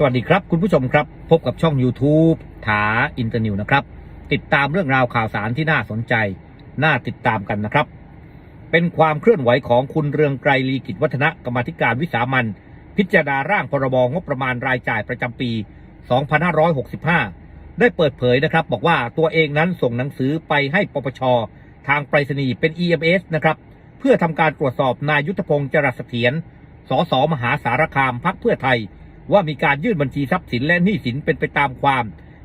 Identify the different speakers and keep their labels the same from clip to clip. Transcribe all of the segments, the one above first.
Speaker 1: สวัสดีครับ คุณผู้ชมครับ พบกับช่อง YouTube ถาอินเตอร์นิวนะครับ ติดตามเรื่องราวข่าวสารที่น่าสนใจ น่าติดตามกันนะครับ เป็นความเคลื่อนไหวของคุณเรืองไกรลีกิจวัฒนะกรรมธิการวิสามันพิจารณาร่างพรบงบประมาณรายจ่ายประจำปี 2565 ได้เปิดเผยนะครับ บอกว่าตัวเองนั้นส่งหนังสือไปให้ปปช ทางไปรษณีย์เป็น EMS นะครับ เพื่อทำการตรวจสอบนายยุทธพงศ์จรัสเถียรสสมหาสารคามพักเพื่อไทย ว่ามีการยื่นบัญชีทรัพย์สินและหนี้สินเป็นไปตามความ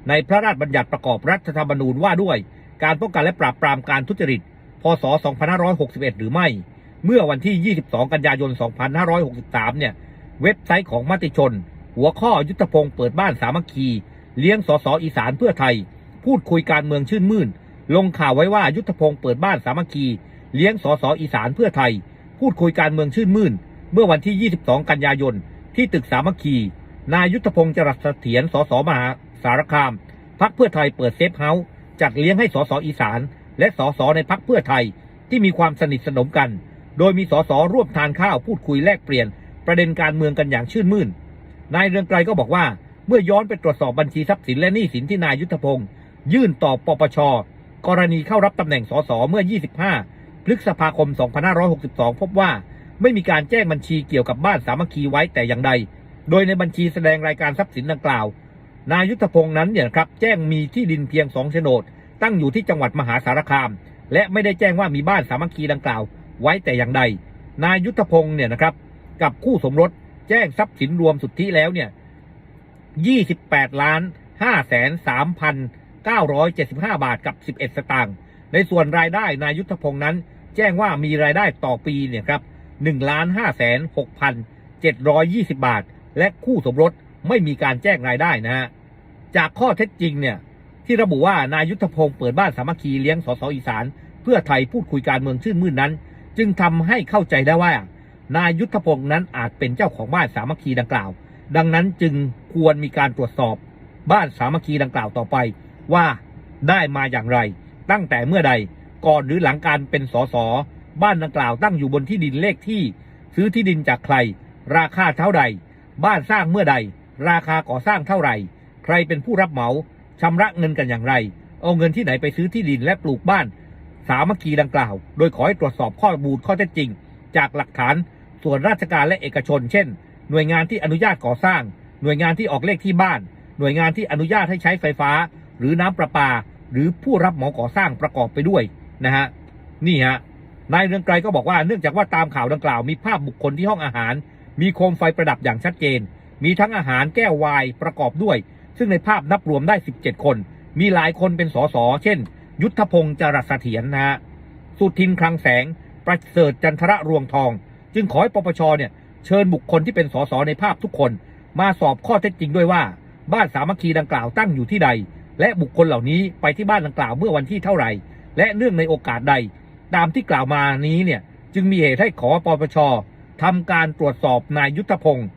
Speaker 1: ในพระราชบัญญัติประกอบรัฐธรรมนูญว่าด้วย การป้องกันและปราบปรามการทุจริต พศ 2561 หรือไม่ เมื่อวันที่ 22 กันยายน 2563 เนี่ย เว็บไซต์ของมติชน หัวข้อยุทธพงศ์เปิดบ้านสามัคคี เลี้ยงสสอีสานเพื่อไทย พูดคุยการเมืองชื่นมื่น ลงข่าวไว้ว่ายุทธพงศ์เปิดบ้านสามัคคี เลี้ยงสสอีสานเพื่อไทย พูดคุยการเมืองชื่นมื่น เมื่อวันที่ 22 กันยายน ที่ตึกสามัคคี นายยุทธพงศ์จรัสเสถียรสสมหาสารคาม พักเพื่อไทยเปิดเซฟเฮาส์จัดเลี้ยงให้สสอีสาน และสสในพักเพื่อไทยที่มีความสนิทสนมกัน โดยมีสสร่วมทานข้าวพูดคุยแลกเปลี่ยน ประเด็นการเมืองกันอย่างชื่นมื่น นายเรืองไกรก็บอกว่าเมื่อย้อนไปตรวจสอบบัญชีทรัพย์สินและหนี้สินที่นายยุทธพงศ์ยื่นต่อปปช กรณีเข้ารับตำแหน่งสสเมื่อ 25 พฤษภาคม 2562 พบว่า ไม่มีการแจ้งบัญชีเกี่ยวกับบ้านสามัคคีไว้แต่อย่างใด โดยในบัญชีแสดงรายการทรัพย์สินดังกล่าว นายยุทธพงศ์นั้นเนี่ยครับแจ้งมีที่ดินเพียงสองโฉนด ตั้งอยู่ที่จังหวัดมหาสารคาม และไม่ได้แจ้งว่ามีบ้านสามัคคีดังกล่าว ไว้แต่อย่างใด นายยุทธพงศ์เนี่ยนะครับกับคู่สมรสแจ้งทรัพย์สินรวมสุทธิแล้วเนี่ย28ล้าน5แสน3พัน975 บาทกับ 11 สตางค์ ในส่วนรายได้นายยุทธพงศ์นั้น แจ้งว่ามีรายได้ต่อปีเนี่ยครับ 1ล้าน5แสน6พัน720 บาท และคู่สมรสไม่มีการแจ้งรายได้นะฮะจากข้อเท็จจริงเนี่ยที่ระบุว่านายยุทธพงศ์เปิดบ้านสามัคคีเลี้ยงสสอีสาน เพื่อไทยพูดคุยการเมืองชื่นมื่นนั้น จึงทำให้เข้าใจได้ว่า นายยุทธพงศ์นั้นอาจเป็นเจ้าของบ้านสามัคคีดังกล่าว ดังนั้นจึงควรมีการตรวจสอบบ้านสามัคคีดังกล่าวต่อไป ว่าได้มาอย่างไร ตั้งแต่เมื่อใดก่อนหรือหลังการเป็นสส บ้านดังกล่าวตั้งอยู่บนที่ดินเลขที่ ซื้อที่ดินจากใคร ราคาเท่าใด บ้านสร้างเมื่อใด ราคาก่อสร้างเท่าไหร่ ใครเป็นผู้รับเหมาชำระเงินกันอย่างไร เอาเงินที่ไหนไปซื้อที่ดินและปลูกบ้าน สามัคคีดังกล่าว โดยขอให้ตรวจสอบข้อมูลข้อเท็จจริง จากหลักฐานส่วนราชการและเอกชน เช่น หน่วยงานที่อนุญาตก่อสร้าง หน่วยงานที่ออกเลขที่บ้าน หน่วยงานที่อนุญาตให้ใช้ไฟฟ้า หรือน้ำประปา หรือผู้รับเหมาก่อสร้างประกอบไปด้วยนะฮะนี่ฮะ นายเรืองไกรก็บอกว่าเนื่องจากว่าตามข่าวดังกล่าวมีภาพบุคคลที่ห้องอาหาร มีโคมไฟประดับอย่างชัดเจน มีทั้งอาหารแก้ววายประกอบด้วย ซึ่งในภาพนับรวมได้ 17 คน มีหลายคนเป็นสสเช่น ยุทธพงศ์จรัสเถียรนะฮะสุทินคลังแสง ประเสริฐจันทระรวงทอง จึงขอให้ปปชเนี่ยเชิญบุคคลที่เป็นสสในภาพทุกคน มาสอบข้อเท็จจริงด้วยว่า บ้านสามัคคีดังกล่าวตั้งอยู่ที่ใด และบุคคลเหล่านี้ไปที่บ้านดังกล่าวเมื่อวันที่เท่าไหร่ และเนื่องในโอกาสใด ตามที่กล่าวมานี้เนี่ยจึงมีเหตุให้ขอปปชทำการตรวจสอบนายยุทธพงศ์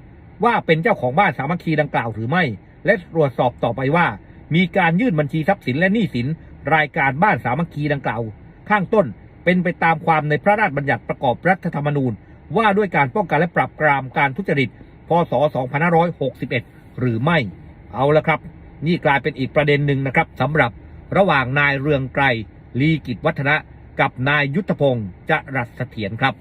Speaker 1: ว่าเป็นเจ้าของบ้านสามัคคีดังกล่าวหรือไม่ และตรวจสอบต่อไปว่า มีการยื่นบัญชีทรัพย์สินและหนี้สิน รายการบ้านสามัคคีดังกล่าว ข้างต้นเป็นไปตามความในพระราชบัญญัติประกอบรัฐธรรมนูญ ว่าด้วยการป้องกันและปราบปรามการทุจริต พศ 2561 หรือไม่ เอาละครับ นี่กลายเป็นอีกประเด็นหนึ่งนะครับสำหรับระหว่างนายเรืองไกรลีกิจวัฒนะ กับนายยุทธพงศ์จรัสเสถียรครับ